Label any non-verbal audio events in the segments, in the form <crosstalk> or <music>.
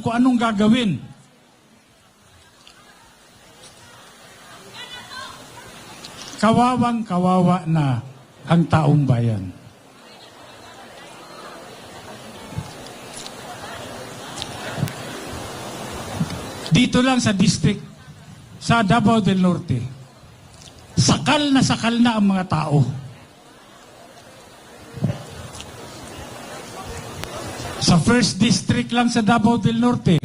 kung anong gagawin. Kawawang kawawa na ang taong bayan. Dito lang sa district, sa Davao del Norte, sakal na sakal na ang mga tao. Sa first district lang sa Davao del Norte,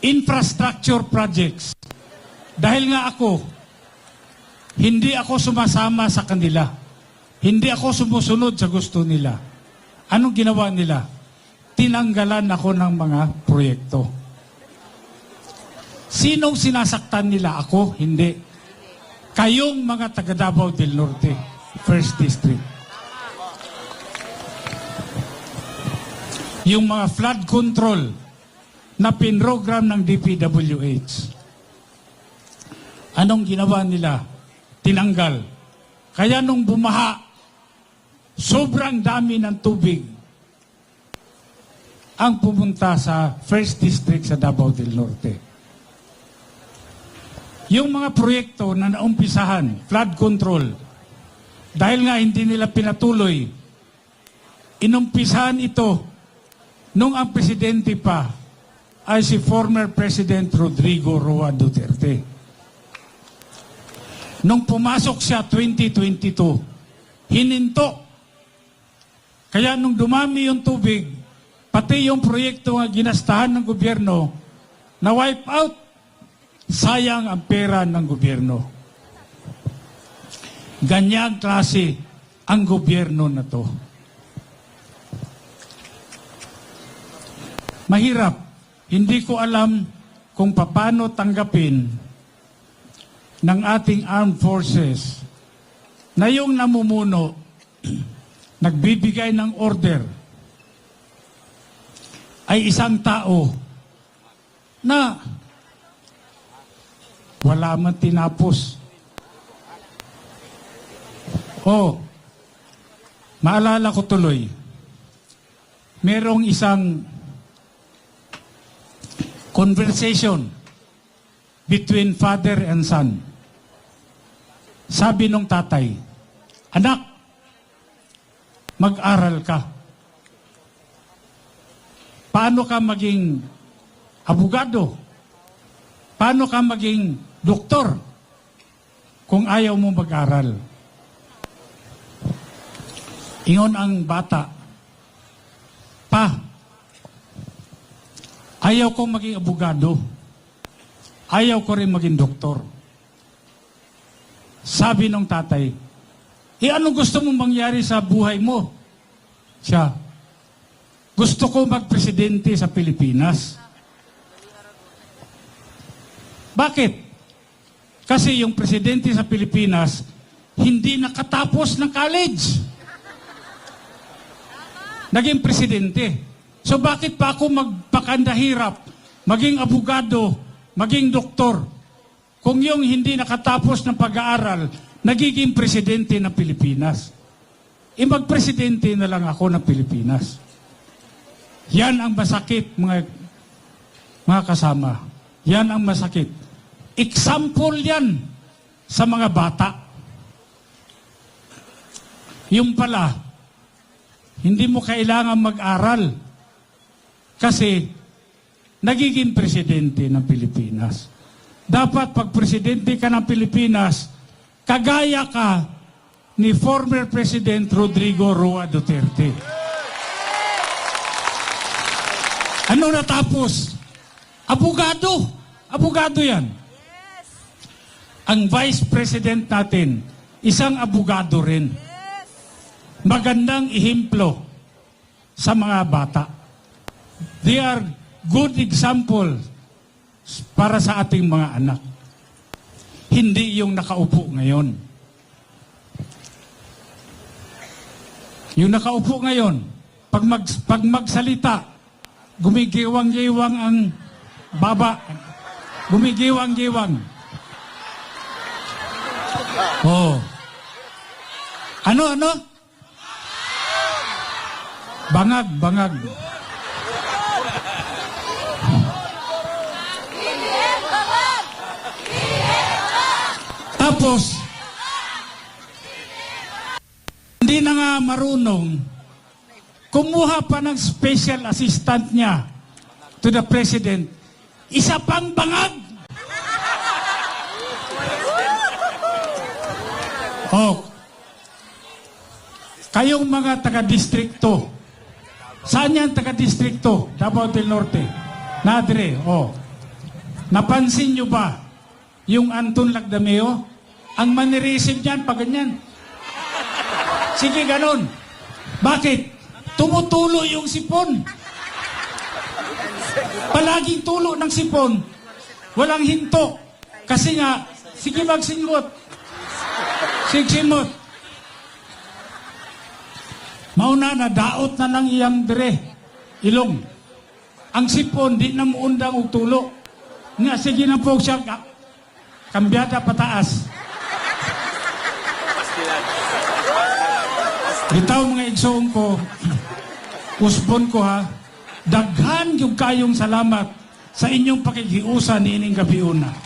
infrastructure projects. Dahil nga ako, hindi ako sumasama sa kanila. Hindi ako sumusunod sa gusto nila. Anong ginawa nila? Tinanggalan ako ng mga proyekto. Sinong sinasaktan nila? Ako? Hindi. Kayong mga taga Davao del Norte, First District. Yung mga flood control na pinrogram ng DPWH. Anong ginawa nila? Tinanggal. Kaya nung bumaha, sobrang dami ng tubig ang pumunta sa First District sa Davao del Norte. Yung mga proyekto na naumpisahan, flood control, dahil nga hindi nila pinatuloy, inumpisahan ito nung ang presidente pa ay si former President Rodrigo Roa Duterte. Nung pumasok siya 2022, hininto. Kaya nung dumami yung tubig, pati yung proyekto nga ginastahan ng gobyerno, na wipe out, sayang ang pera ng gobyerno. Ganyang klase ang gobyerno na to. Mahirap. Hindi ko alam kung paano tanggapin ng ating armed forces na yung namumuno <clears throat> nagbibigay ng order ay isang tao na wala man tinapos. Oh, maalala ko tuloy, merong isang conversation between father and son. Sabi nung tatay, Anak, mag-aral ka. Paano ka maging abogado? Paano ka maging doktor kung ayaw mo mag-aral? Ingon ang bata, Pa, ayaw ko maging abogado. Ayaw ko rin maging doktor. Sabi ng tatay, eh anong gusto mong mangyari sa buhay mo? Siya, gusto ko magpresidente sa Pilipinas. Bakit? Kasi yung presidente sa Pilipinas, hindi nakatapos ng college. Naging presidente. So bakit pa ako magpakandahirap, maging abogado, maging doktor, kung yung hindi nakatapos ng pag-aaral, nagiging presidente ng Pilipinas? E magpresidente na lang ako ng Pilipinas. Yan ang masakit, mga, mga kasama. Yan ang masakit. Example yan sa mga bata. Yung pala, hindi mo kailangan mag-aral kasi nagiging presidente ng Pilipinas. Dapat pag presidente ka ng Pilipinas, kagaya ka ni former President Rodrigo Roa Duterte. Ano natapos? Abogado. Abogado yan. Ang Vice President natin, isang abogado rin. Magandang ihimplo sa mga bata. They are good example para sa ating mga anak. Hindi yung nakaupo ngayon. Yung nakaupo ngayon, pag, mag, pag magsalita, gumigiwang-giwang ang baba. Gumigiwang-giwang. Oh. Ano, ano? Bangag, bangag. Tapos, hindi na nga marunong, kumuha pa ng special assistant niya to the president. Isa pang bangag! Oh, kayong mga taga-distrikto, saan yan taga-distrikto? Davao del Norte. Nadre, oh. Napansin nyo ba yung Anton Lagdameo? Ang manireceive niyan pag ganyan. Sige, ganon. Bakit? Tumutulo yung sipon. Palaging tulo ng sipon. Walang hinto. Kasi nga, sige magsingot. Sigsimot. Mauna na, daot na lang iyang dire. Ilong. Ang sipon, di na muundang og tulo. Nga, sige na po siya. ka- Kambyada pataas. Bitaw mga igsoon ko, usbon ko ha, daghan yung kayong salamat sa inyong pakikiusa ni ining gabi una.